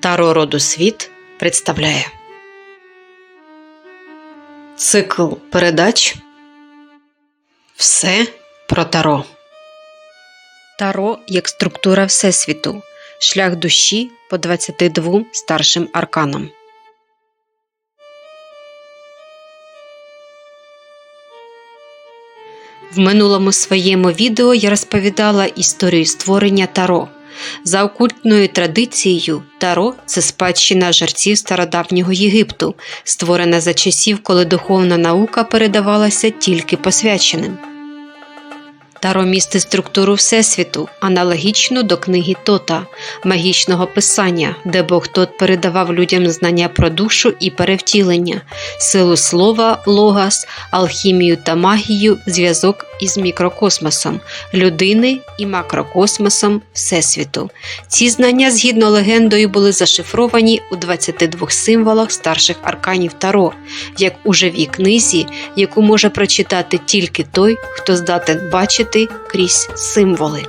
Таро роду світ представляє цикл передач Все про Таро. Таро як структура Всесвіту, шлях душі по 22 старшим арканам. В минулому своєму відео я розповідала історію створення Таро. За окультною традицією, Таро це спадщина жерців стародавнього Єгипту, створена за часів, коли духовна наука передавалася тільки посвяченим. Таро містить структуру Всесвіту, аналогічну до книги Тота, магічного писання, де Бог Тот передавав людям знання про душу і перевтілення, силу слова, логас, алхімію та магію, зв'язок із мікрокосмосом, людини і макрокосмосом Всесвіту. Ці знання, згідно легендою, були зашифровані у 22 символах старших арканів Таро, як у живій книзі, яку може прочитати тільки той, хто здатен бачити крізь символи.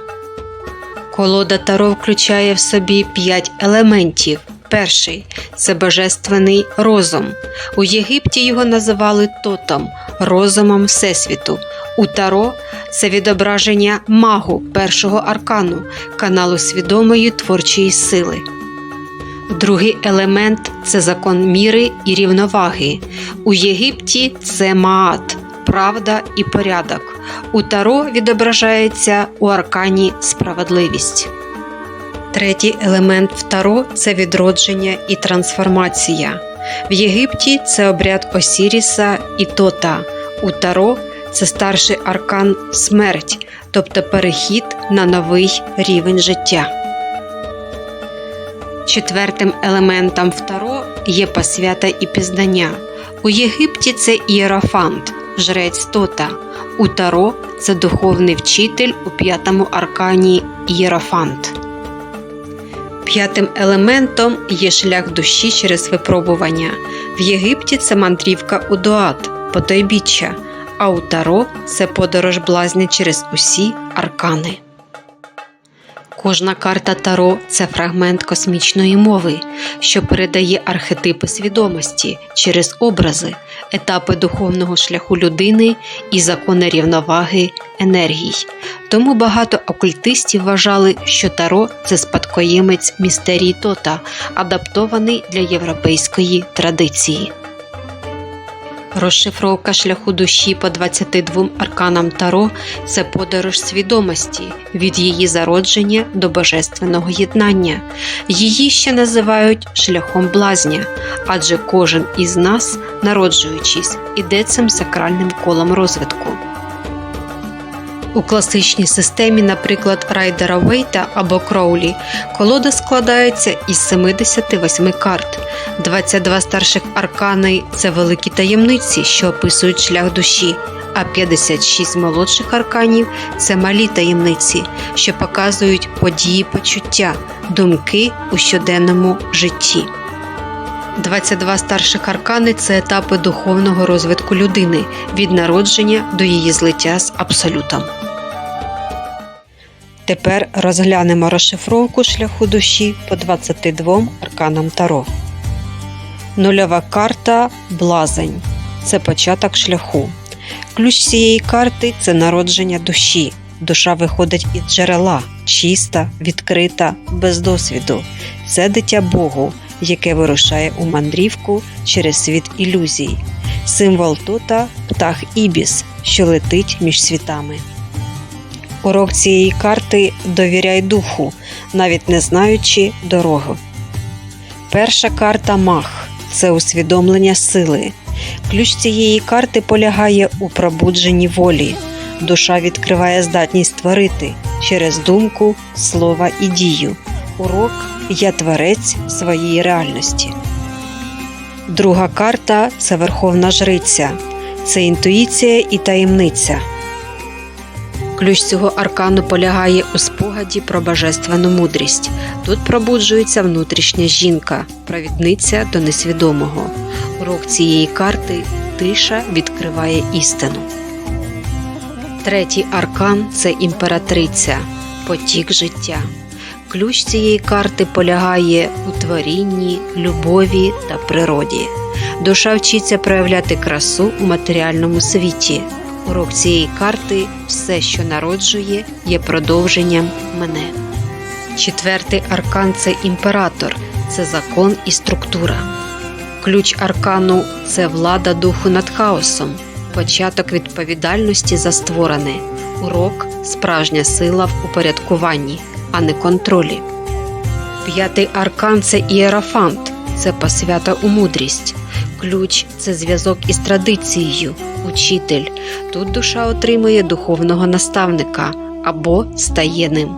Колода Таро включає в собі п'ять елементів. Перший це божественний розум. У Єгипті його називали тотом, розумом Всесвіту. У Таро це відображення магу першого аркану, каналу свідомої творчої сили. Другий елемент це закон міри і рівноваги. У Єгипті це маат, правда і порядок. У Таро відображається у аркані справедливість. Третій елемент в Таро це відродження і трансформація. В Єгипті це обряд Осіріса і Тота. У Таро це старший аркан смерть, тобто перехід на новий рівень життя. Четвертим елементом в Таро є посвята і пізнання. У Єгипті це ієрофант, жрець Тота. У Таро це духовний вчитель у п'ятому аркані Єрофант. П'ятим елементом є шлях душі через випробування. В Єгипті це мандрівка у Дуат, потойбіччя, а у Таро це подорож блазня через усі аркани. Кожна карта Таро це фрагмент космічної мови, що передає архетипи свідомості через образи, етапи духовного шляху людини і закони рівноваги енергій. Тому багато окультистів вважали, що Таро це спадкоємець містерії Тота, адаптований для європейської традиції. Розшифровка шляху душі по 22 арканам Таро це подорож свідомості від її зародження до божественного єднання. Її ще називають шляхом блазня, адже кожен із нас, народжуючись, іде цим сакральним колом розвитку. У класичній системі, наприклад, Райдера Вейта або Кроулі, колода складається із 78 карт. 22 старших аркани це великі таємниці, що описують шлях душі, а 56 молодших арканів це малі таємниці, що показують події почуття, думки у щоденному житті. 22 старших аркани це етапи духовного розвитку людини від народження до її злиття з абсолютом. Тепер розглянемо розшифровку шляху душі по 22 арканам Таро. Нульова карта Блазень це початок шляху. Ключ цієї карти це народження душі. Душа виходить із джерела, чиста, відкрита, без досвіду. Це дитя Богу, яке вирушає у мандрівку через світ ілюзій. Символ тута птах Ібіс, що летить між світами. Урок цієї карти довіряй духу, навіть не знаючи дорогу. Перша карта Мах це усвідомлення сили. Ключ цієї карти полягає у пробудженні волі. Душа відкриває здатність творити через думку, слова і дію. Урок я творець своєї реальності. Друга карта це Верховна Жриця, це інтуїція і таємниця. Ключ цього аркану полягає у спогаді про божественну мудрість. Тут пробуджується внутрішня жінка, провідниця до несвідомого. Урок цієї карти тиша відкриває істину. Третій аркан це імператриця, потік життя. Ключ цієї карти полягає у творінні, любові та природі. Душа вчиться проявляти красу у матеріальному світі. Урок цієї карти все, що народжує, є продовженням мене. Четвертий аркан це імператор, це закон і структура. Ключ аркану це влада духу над хаосом, початок відповідальності за створене, урок справжня сила в упорядкуванні, а не контролі. П'ятий аркан це ієрофант, це посвята у мудрість. Ключ це зв'язок із традицією, учитель. Тут душа отримує духовного наставника або стає ним.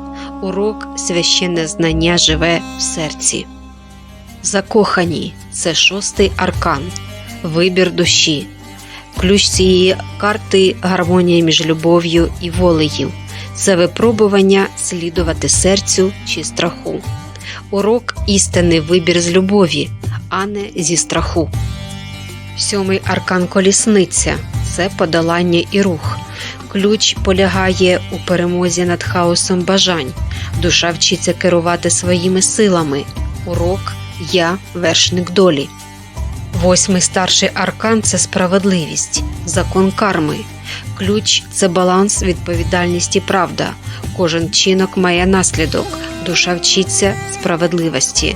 Урок священне знання живе в серці. Закохані це шостий аркан, вибір душі. Ключ цієї карти гармонія між любов'ю і волею. Це випробування слідувати серцю чи страху. Урок істинний вибір з любові, а не зі страху. Сьомий аркан колісниця це подолання і рух. Ключ полягає у перемозі над хаосом бажань. Душа вчиться керувати своїми силами. Урок я вершник долі. Восьмий старший аркан це справедливість, закон карми. Ключ це баланс, відповідальність і правда. Кожен чинок має наслідок. Душа вчиться справедливості.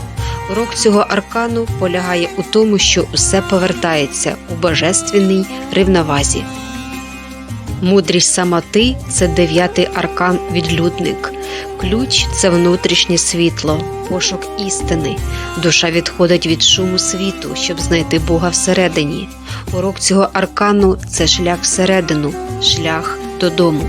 Урок цього аркану полягає у тому, що усе повертається у божественній рівновазі. Мудрість самоти це дев'ятий аркан відлюдник. Ключ це внутрішнє світло, пошук істини. Душа відходить від шуму світу, щоб знайти Бога всередині. Урок цього аркану це шлях всередину, шлях додому.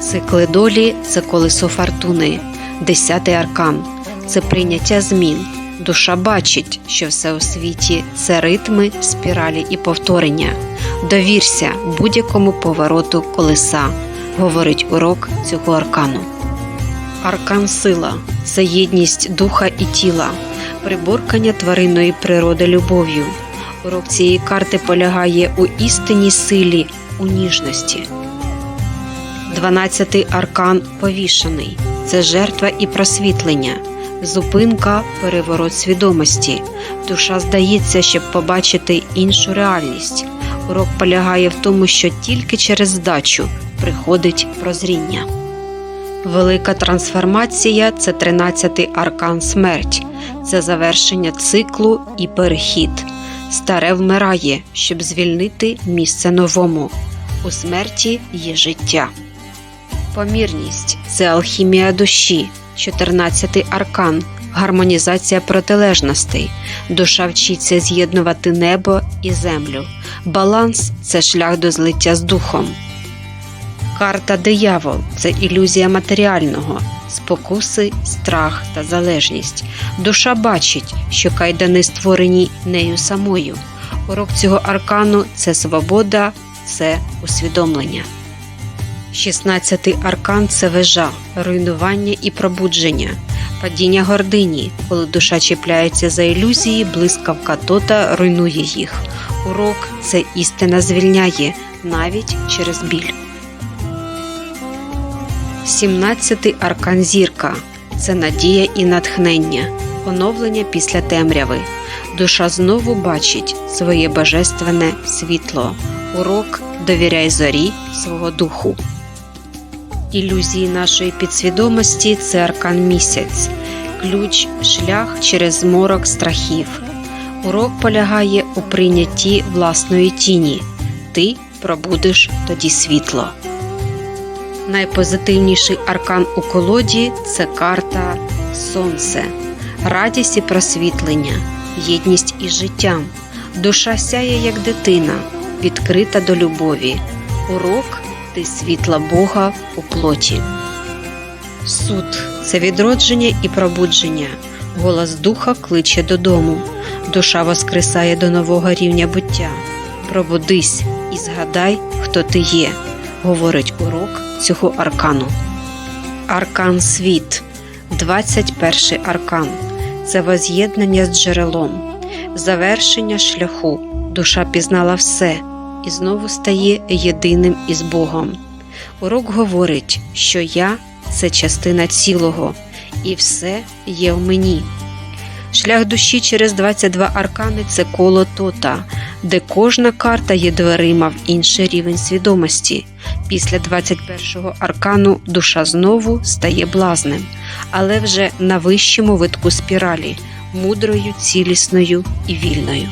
Цикли долі це колесо фортуни, десятий аркан це прийняття змін. Душа бачить, що все у світі це ритми, спіралі і повторення. Довірся будь-якому повороту колеса, говорить урок цього аркану. Аркан сила це єдність духа і тіла, приборкання тваринної природи любов'ю. Урок цієї карти полягає у істинній силі, у ніжності. Дванадцятий аркан повішаний це жертва і просвітлення, зупинка, переворот свідомості. Душа здається, щоб побачити іншу реальність. Урок полягає в тому, що тільки через здачу приходить прозріння. Велика трансформація це 13-й аркан смерть, це завершення циклу і перехід. Старе вмирає, щоб звільнити місце новому. У смерті є життя. Помірність це алхімія душі, 14-й аркан, гармонізація протилежностей. Душа вчиться з'єднувати небо і землю. Баланс це шлях до злиття з духом. Карта диявол це ілюзія матеріального, спокуси, страх та залежність. Душа бачить, що кайдани створені нею самою. Урок цього аркану це свобода, це усвідомлення. 16-й аркан це вежа, руйнування і пробудження, падіння гордині, коли душа чіпляється за ілюзії, блискавка тота руйнує їх. Урок це істина звільняє навіть через біль. 17-й аркан зірка це надія і натхнення, оновлення після темряви. Душа знову бачить своє божественне світло. Урок довіряй зорі свого духу. Ілюзії нашої підсвідомості це аркан місяць, ключ, шлях через зморок страхів. Урок полягає у прийнятті власної тіні. Ти пробудеш тоді світло. Найпозитивніший аркан у колоді це карта Сонце, радість і просвітлення, єдність із життям. Душа сяє, як дитина, відкрита до любові. Урок ти світла Бога у плоті. Суд це відродження і пробудження. Голос духа кличе додому. Душа воскресає до нового рівня буття. Пробудись і згадай, хто ти є, говорить урок цього аркану. Аркан світ, 21 аркан. Це воз'єднання з джерелом, завершення шляху. Душа пізнала все і знову стає єдиним із Богом. Урок говорить, що я це частина цілого, і все є в мені. Шлях душі через 22 аркани це коло тота, де кожна карта є дверима в інший рівень свідомості. Після 21-го аркану душа знову стає блазнем, але вже на вищому витку спіралі, мудрою, цілісною і вільною.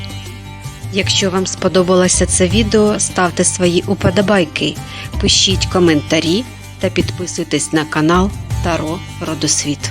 Якщо вам сподобалося це відео, ставте свої уподобайки, пишіть коментарі та підписуйтесь на канал Таро Родосвіт.